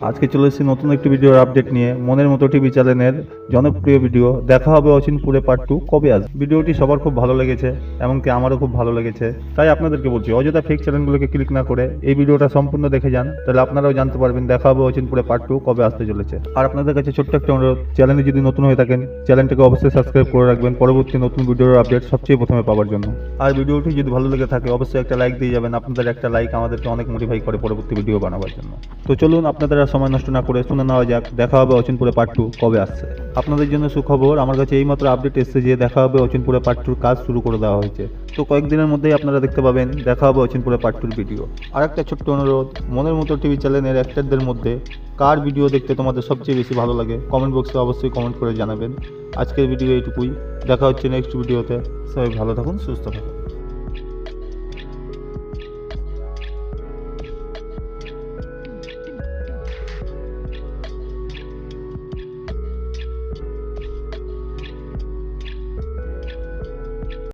আজকে চলে এসেছি নতুন একটি ভিডিওর আপডেট নিয়ে। মনের মতো টিভি চ্যানেলের জনপ্রিয় ভিডিও দেখা হবে অচিনপুরে পার্ট টু কবে আসবে? ভিডিওটি সবার খুব ভালো লেগেছে, এমনকি আমারও খুব ভালো লেগেছে। তাই আপনাদেরকে বলছি, অযথা ফেক চ্যানেলগুলোকে ক্লিক না করে এই ভিডিওটা সম্পূর্ণ দেখে যান। তাহলে আপনারাও জানতে পারবেন, দেখা হবে অচিনপুরে পার্ট টু কবে আসতে চলেছে। আর আপনাদের কাছে ছোট্ট একটা অনুরোধ চ্যানেলে যদি নতুন হয়ে থাকেন চ্যানেলটাকে অবশ্যই সাবস্ক্রাইব করে রাখবেন। পরবর্তী নতুন ভিডিওর আপডেট সবচেয়ে প্রথমে পাওয়ার জন্য। আর ভিডিওটি যদি ভালো লেগে থাকে, অবশ্যই একটা লাইক দিয়ে যাবেন। আপনাদের একটা লাইক আমাদেরকে অনেক মোটিফাই করে পরবর্তী ভিডিও বানাবার জন্য। তো চলুন, আপনাদের আর সময় নষ্ট না করে শুনে নেওয়া যাক, দেখা হবে অচিনপুরে পার্ট টু কবে আসছে। আপনাদের জন্য সুখবর, আমার কাছে এইমাত্র আপডেট এসেছে যে দেখা হবে অচিনপুরে পার্ট টুর কাজ শুরু করে দেওয়া হয়েছে। তো কয়েকদিনের মধ্যেই আপনারা দেখতে পাবেন, দেখা হবে অচিনপুরে পার্ট টুর ভিডিও আর একটা ছোট্ট অনুরোধ, মনের মতো টিভি চ্যানেলের অ্যাক্টারদের মধ্যে কার ভিডিও দেখতে তোমাদের সবচেয়ে বেশি ভালো লাগে? কমেন্ট বক্সে অবশ্যই কমেন্ট করে জানাবেন। আজকের ভিডিও এইটুকুই, দেখা হচ্ছে নেক্সট ভিডিওতে সবাই ভালো থাকুন, সুস্থ থাকুন।